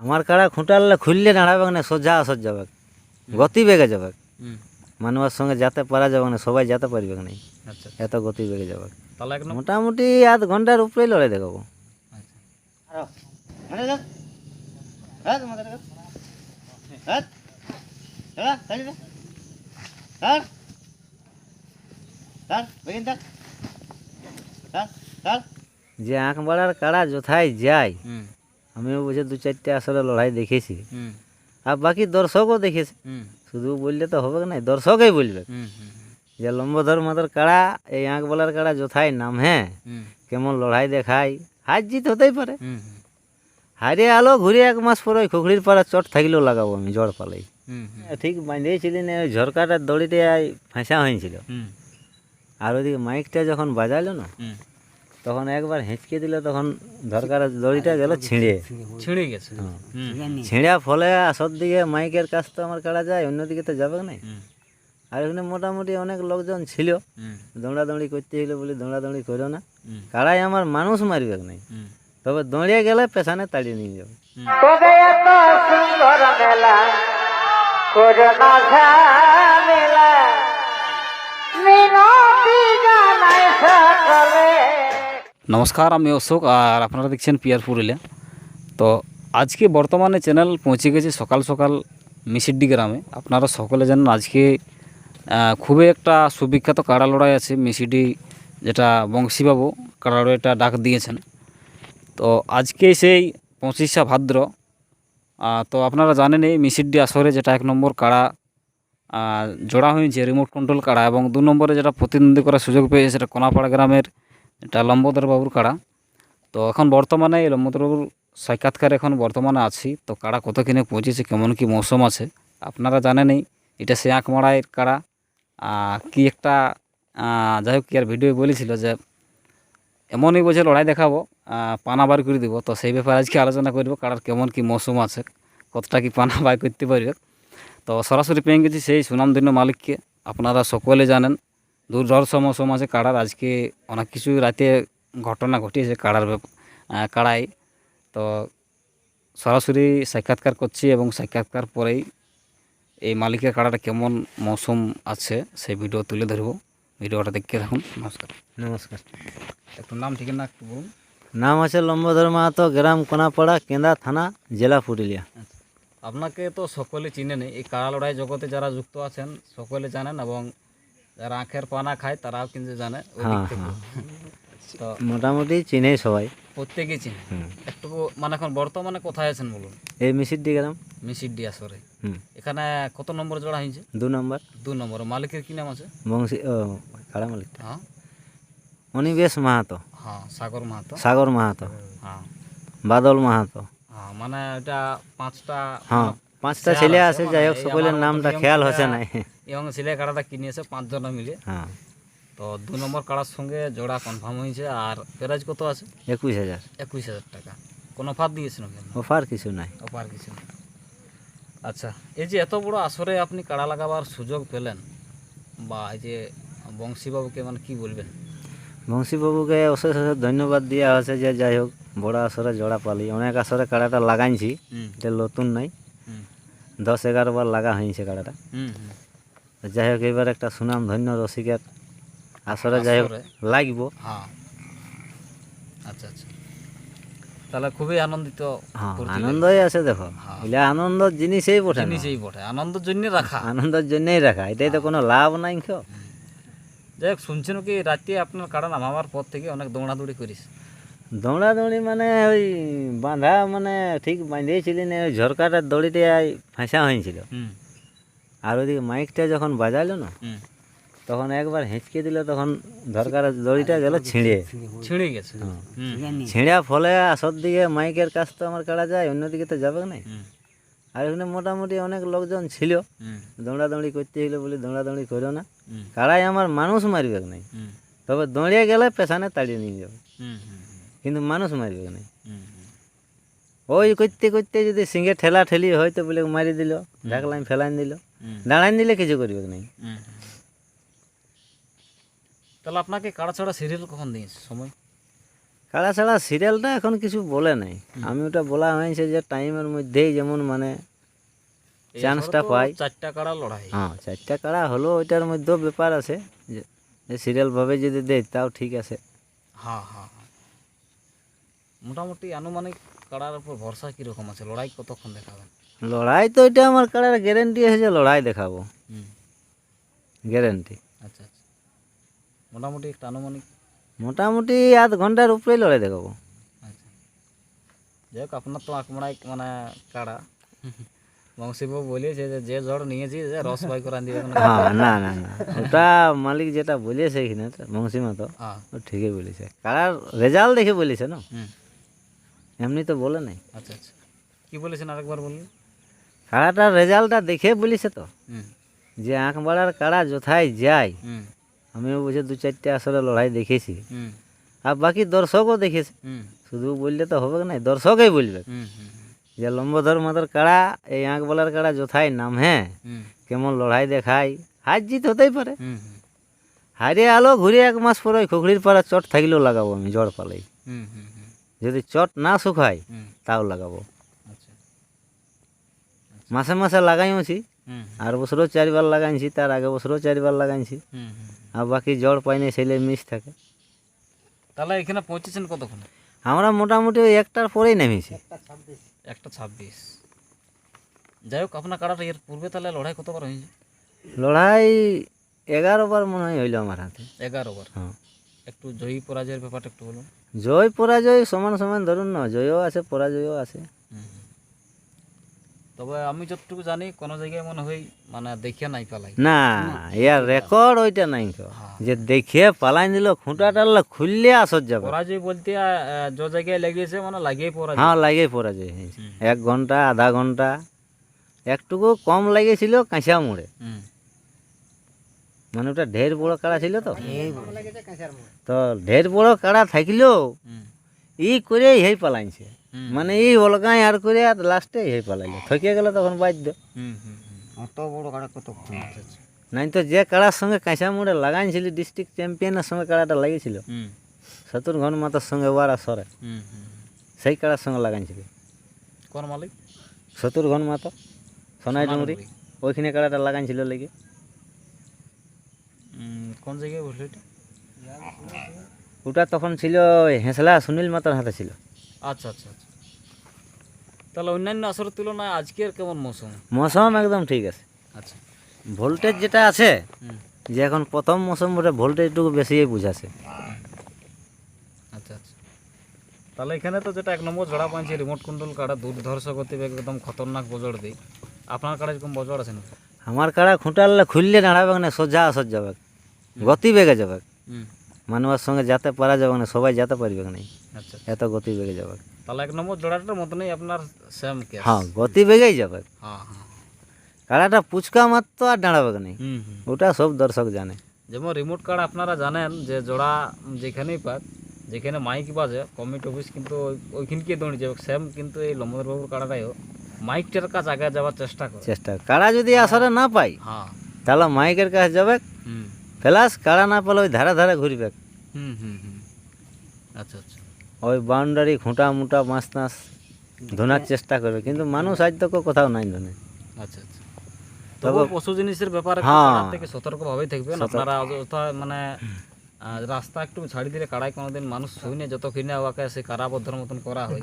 আমার কাড়া খুঁটালে খুললে দাঁড়াবে না সোজা আসর যাবে গতি বেগে যাবে মানুষের সঙ্গে যেতে পারা যাবে না সবাই যেতে পারবে না। আচ্ছা এত গতি বেগে যাবে মোটামুটি আধ ঘণ্টার উপরে লড়াই দেখাবো। আচ্ছা। যে। আঁক বাড়ার কাড়া যথায় যায়। হুম। আমিও বুঝে দু চারটে আসলে লড়াই দেখেছি। আর বাকি দর্শকও দেখেছে। শুধু বললে তো হবে না দর্শকই বলবে। যে লম্বধর মাদর কাড়া এই আঁক বলার কাড়া যথায় নাম হ্যাঁ? কেমন লড়াই দেখায় হার জিত হতেই পারে। হারে আলো ঘুরে এক মাস পরে ওই খুখড়ির পাড়া চট থাকলেও লাগাবো আমি জ্বর পালাই। ঠিক বাঁধিয়েছিলি না ওই ঝরকাটার দড়িতে ফাঁসা হয়েছিল। আর ওইদিকে মাইকটা যখন বাজালো না তখন একবার হেঁচকে দিলে তখন ঝরকার দড়িটা গেল ছিঁড়ে। ছিঁড়ে গেছে। হুম। ছিঁড়া ফলে আসর দিকে মাইকের কাজ তো আমার কাড়া যায় অন্যদিকে তো যাবে না আর এখানে মোটামুটি অনেক লোকজন ছিল। দৌড়াদৌড়ি করতে হইল বলে দৌড়াদৌড়ি করো না। কাড়াই আমার মানুষ মারবে নাই। তবে দৌড়িয়ে গেলে পেছনে তাড়িয়ে নিয়ে যাবে। নমস্কার, আমি অশোক আর আপনারা দেখছেন পিয়ার পুরুলিয়া তো আজকে বর্তমানে চ্যানেল পৌঁছে গেছে সকাল সকাল মিসিড্ডি গ্রামে। আপনারা সকলে জানেন আজকে খুবই একটা সুবিখ্যাত কাড়া লড়াই আছে মিসিডি যেটা বংশীবাবু কাড়া লড়াইটা ডাক দিয়েছেন। তো আজকে সেই পঁচিশা ভাদ্র তো আপনারা জানেন এই মিসিডি আসরে যেটা এক নম্বর কাড়া জোড়া হয়েছে রিমোট কন্ট্রোল কাড়া এবং দু নম্বরে যেটা প্রতিদ্বন্দ্বী করার সুযোগ পেয়েছে সেটা কোনাপাড়া গ্রামের এটা লম্বোদর বাবুর কাড়া। তো এখন বর্তমানে এই লম্বোদর বাবুর সাক্ষাৎকার এখন বর্তমানে আছি। তো কাড়া কত কিনে পৌঁছেছে, কেমন কি মৌসুম আছে, আপনারা জানেনই এটা সে আঁকমারাইয়ের কাড়া। কি একটা যাই হোক কি আর ভিডিও বলেছিল যে, এমনই বছর লড়াই দেখাবো পানা বার করে দিব। তো সেই ব্যাপারে আজকে আলোচনা করব, কাড়ার কেমন কি মৌসুম আছে, কতটা কি পানা বার করতে পারবে। তো সরাসরি পেয়ে গেছি সেই সুনামধন্য মালিককে, আপনারা সকলে জানেন। দুর্ধর্ষ মৌসুম আছে কাড়ার আজকে অনেক কিছু রাতে ঘটনা ঘটিয়েছে কাড়ার কাড়াই তো সরাসরি সাক্ষাৎকার করছি এবং সাক্ষাৎকার পরেই এই মালিকের কাড়াটা কেমন মৌসুম আছে সেই ভিডিও তুলে ধরবো। ভিডিওটা দেখতে থাকুন। নমস্কার। নমস্কার। একটু নাম ঠিকানা একটু বলুন। নাম আছে লম্বধর মাহাতো গ্রাম কোনাপাড়া কেন্দা থানা জেলা পুরুলিয়া। আপনাকে তো সকলে চিনেন এই কাড়া লড়াই জগতে যারা যুক্ত আছেন সকলে জানেন এবং যারা আখের পানা খায় তারাও কিন্তু জানে হ্যাঁ, থেকে। তো মোটামুটি চিনেই সবাই। প্রত্যেকেই চিনে। একটু মানে এখন বর্তমানে কোথায় আছেন বলুন? এই মিসিডি গ্রাম। মিসিডি আসরে। হুম। এখানে কত নম্বর জোড়া হয়েছে? দু নম্বর। দু নম্বর। মালিকের কি নাম আছে? বংশী ও কাড়া মালিক? হ্যাঁ। অনিবেশ মাহাতো। হ্যাঁ সাগর মাহাতো। সাগর মাহাতো। হ্যাঁ। বাদল মাহাতো। হ্যাঁ মানে এটা পাঁচটা হ্যাঁ পাঁচটা ছেলে আছে যাই হোক সকলের নামটা খেয়াল হচ্ছে না। এবং সিলাই কাড়াটা কিনেছে পাঁচজন মিলে। হ্যাঁ। তো দু নম্বর কাড়ার সঙ্গে জোড়া কনফার্ম হয়েছে আর প্রাইজ কত আছে? একুশ হাজার। একুশ হাজার টাকা। কোনো অফার দিয়েছিল কেন অফার কিছু নাই। অফার কিছু না। আচ্ছা এই যে এত বড় আসরে আপনি কাড়া লাগাবার সুযোগ পেলেন বা এই যে বংশীবাবুকে মানে কি বলবেন? বংশীবাবুকে অশেষ অশেষ ধন্যবাদ দেওয়া হয়েছে যে যাই হোক বড় আসরে জোড়া পালি। অনেক আসরে কাড়াটা লাগাইছি এটা নতুন নাই। দশ এগারো বার লাগা হয়েছে কাড়াটা। হুম হুম। তো যাই হোক এবার একটা সুনাম ধন্য রসিকের আসরে যাই হোক। লাগবো। হ্যাঁ। আচ্ছা আচ্ছা। তাহলে খুবই আনন্দিত হ্যাঁ আনন্দই আছে দেখো। হ্যাঁ। এগুলা আনন্দ জিনিসই বটে। জিনিসই বটে। আনন্দের জন্য রাখা। আনন্দের জন্যই রাখা। এটাই তো কোনো লাভ নাই কেউ যাই হোক শুনছেন কি রাতে আপনার কারণ নামাবার পর থেকে অনেক দৌড়াদৌড়ি করিস। দৌড়াদৌড়ি মানে ওই বাঁধা মানে ঠিক বাঁধিয়েছিলি না ওই ঝরকাটার দড়িতে ফাঁসা হয়েছিল হুম। আর ওইদিকে মাইকটা যখন বাজালো না তখন একবার হেঁচকে দিল তখন দরকার দড়িটা গেল ছিঁড়ে। ছিঁড়ে গেছে। হ্যাঁ। ছিঁড়া ফলে আসর দিকে মাইকের কাজ তো আমার কাড়া যায় অন্যদিকে তো যাবে না আর এখানে মোটামুটি অনেক লোকজন ছিল। দৌড়াদৌড়ি করতে হইল বলে দৌড়াদৌড়ি করো না। কাড়াই আমার মানুষ মারবে নাই। তবে দৌড়িয়ে গেলে পেছনে তাড়িয়ে নিয়ে যাবে। কিন্তু মানুষ মারবে নাই। ওই করতে করতে যদি সিঙ্গে ঠেলা ঠেলি হয়তো বলে মারি দিল ঢাকলাম ফেলাইন দিল। হুম নিলে কিছু করবে নাই। তাহলে আপনাকে কাড়া ছাড়া সিরিয়াল কখন দিয়েছে? সময়? কাড়া ছাড়া সিরিয়ালটা এখন কিছু বলে নাই। আমি ওটা বলা হয়েছে যে টাইমের মধ্যেই যেমন মানে চান্সটা পাই। চারটা কাড়া লড়াই। হ্যাঁ চারটা কাড়া হলো ওইটার মধ্যেও ব্যাপার আছে যে সিরিয়ালভাবে যদি দেয় তাও ঠিক আছে। হ্যাঁ হ্যাঁ হ্যাঁ। মোটামুটি আনুমানিক কাড়ার উপর ভরসা কীরকম আছে? লড়াই কতক্ষণ দেখাবেন? লড়াই তো এটা আমার কাড়ার গ্যারেন্টি আছে যে লড়াই দেখাবো। গ্যারেন্টি আচ্ছা আচ্ছা। মোটামুটি একটা আনুমানিক? মোটামুটি আধ ঘণ্টার উপরেই লড়াই দেখাবো। আচ্ছা। যাই হোক আপনার তো আঁকমড়াই মানে কাড়া বংশীবাবু বলেছে যে যে ঝড় নিয়েছি যে রস বাই করে দিবে হ্যাঁ না না না। ওটা মালিক যেটা বলেছে এখানে বংশীমা তো হ্যাঁ। ও ঠিকই বলেছে। কাড়ার রেজাল্ট দেখে বলেছে না? এমনি তো বলে নাই। আচ্ছা আচ্ছা। কী বলেছেন আরেকবার বলুন? কাড়াটার রেজাল্টটা দেখে বলেছে তো যে আঁখ বাড়ার কাড়া যথায় যায়। আমিও বুঝে দু চারটে আসলে লড়াই দেখেছি। আর বাকি দর্শকও দেখেছে। শুধু বললে তো হবে না দর্শকই বলবে। যে লম্বধর মাতার কাড়া এই আঁখ বলার কাড়া যথায় নাম হ্যাঁ? কেমন লড়াই দেখায় হার জিত হতেই পারে। হুম হুম। হারে আলো ঘুরে এক মাস পরে খুখড়ির পাড়া চট থাকলেও লাগাবো আমি জড় পালাই। যদি চট না শুকায় তাও লাগাবো। মাসে মাসে লাগাইছি হুম আর বছরও চারবার লাগাইছি তার আগে বছরও চারবার লাগাইছি আর বাকি জড় পাই নাই সেলে মিস থাকে। তাহলে এখানে পৌঁছেছেন কতক্ষণ? আমরা মোটামুটি ওই একটার পরেই নেমেছি। একটা ছাব্বিশ। যাই হোক আপনার কাড়াটা এর পূর্বে তাহলে লড়াই কতবার হয়েছে? লড়াই এগারো বার মনে হয় হইল আমার হাতে। এগারো বার হ্যাঁ। একটু জয়ী পরাজয়ের ব্যাপারটা একটু বলুন। জয় পরাজয় সমান সমান ধরুন না জয়ও আছে পরাজয়ও আছে। তবে আমি যতটুকু জানি কোনো জায়গায় মনে হয় মানে দেখে নাই পালাই। না ইয়ার রেকর্ড ওইটা নাই হ্যাঁ। যে দেখে পালাই দিল খুঁটা খুললে আসর যাবে পরাজয় বলতে যে জায়গায় লেগেছে মানে লাগিয়ে পরাজয়। হ্যাঁ লাগে পরাজয় এক ঘণ্টা আধা ঘণ্টা একটুকু কম লেগেছিল কাঁচা মোড়ে। মানে ওটা ঢের বড় কাড়া ছিল তো? তো ঢের বড় কাড়া থাকলেও ই করে হেই পালাইছে। মানে এই অলগাই আর করে আর লাস্টে হেই পালাইলো। থকে গেল তখন বাধ্য। অত বড় কাড়া কত নাই তো যে কাড়ার সঙ্গে কাঁচা মোড়ে লাগাইছিলি ডিস্ট্রিক্ট চ্যাম্পিয়নের সঙ্গে কাড়াটা লাগিয়েছিল। হুম। শত্রুঘ্ন মাতার সঙ্গে ওয়ারা সরে। সেই কাড়ার সঙ্গে লাগাইছিল। কোন মালিক? শত্রুঘ্ন মাতা সোনাই ডুমরি। ওইখানে কাড়াটা লাগাইছিল লেগে। কোন জায়গায় বসল এটা ওটা তখন ছিল ওই হেঁসলা সুনীল মাতার হাতে ছিল। আচ্ছা আচ্ছা আচ্ছা। তাহলে অন্যান্য আসরের তুলনায় আজকের কেমন মৌসুম? মৌসুম একদম ঠিক আছে। আচ্ছা। ভোল্টেজ যেটা আছে যে এখন প্রথম মৌসুম বটে ভোল্টেজটুকু বেশি বুঝাছে আচ্ছা আচ্ছা। তাহলে এখানে তো যেটা এক নম্বর জোড়া পাইছি রিমোট কন্ট্রোল কাড়া দুর্ধর্ষ গতিবেগ একদম খতরনাক বজর দিই। আপনার কাড়া এরকম বজর আছে না আমার কাড়া খুঁটালে খুললে দাঁড়াবে না সোজা আসর যাবে গতি বেগে যাবে। হুম। মানুষের সঙ্গে যেতে পারা যাবে না সবাই যেতে পারবে না। আচ্ছা এত গতি বেগে যাবে। তাহলে এক নম্বর জোড়াটার মতনই আপনার সেম কেস হ্যাঁ গতি বেগেই যাবে। হ্যাঁ হ্যাঁ। কাড়াটা পুচকা মাত্র আর দাঁড়াবে না। ওটা সব দর্শক জানে। যেমন রিমোট কার্ড আপনারা জানেন যে জোড়া যেখানেই পাক যেখানে মাইক বাজে কমিটি অফিস কিন্তু ওই- ওইখানকে দৌড়ে যাবে। সেম কিন্তু এই লম্বদরবাবুর কাড়াটাইও মাইকটার কাছে আগে যাওয়ার চেষ্টা করে। চেষ্টা। কাড়া যদি আসরে না পাই হ্যাঁ। তাহলে মাইকের কাছে যাবে। হুম। ফেলাস কাড়া না পেলে ওই ধারে ধারে ঘুরবে। হুম হুম হুম। আচ্ছা আচ্ছা। ওই বাউন্ডারি খুঁটা মুটা মাছ টাছ ধোনার চেষ্টা করবে। কিন্তু মানুষ আজ তো কোথাও নাই ধনে। আচ্ছা আচ্ছা। তবে পশু জিনিসের ব্যাপারে হ্যাঁ। থেকে সতর্কভাবেই থাকবেন। আপনারা অযথা মানে রাস্তা একটু ছাড়ি দিলে কাড়াই কোনোদিন মানুষ শুনে যত কিনে ওকে সে কারাবদ্ধর মতন করা হয়।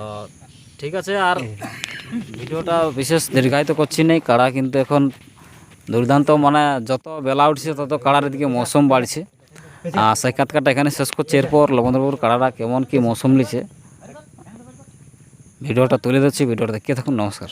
তো ঠিক আছে আর ভিডিওটা বিশেষ দীর্ঘায়িত করছি নেই। কাড়া কিন্তু এখন দুর্দান্ত মানে যত বেলা উঠছে, তত কাড়ার দিকে মৌসুম বাড়ছে। আর সাক্ষাৎকারটা এখানে শেষ করছে। এরপর লবণবাবুর কাড়াটা কেমন কি মৌসুম নিচ্ছে। ভিডিওটা তুলে দিচ্ছি ভিডিওটা দেখতে থাকুন। নমস্কার।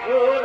Oh.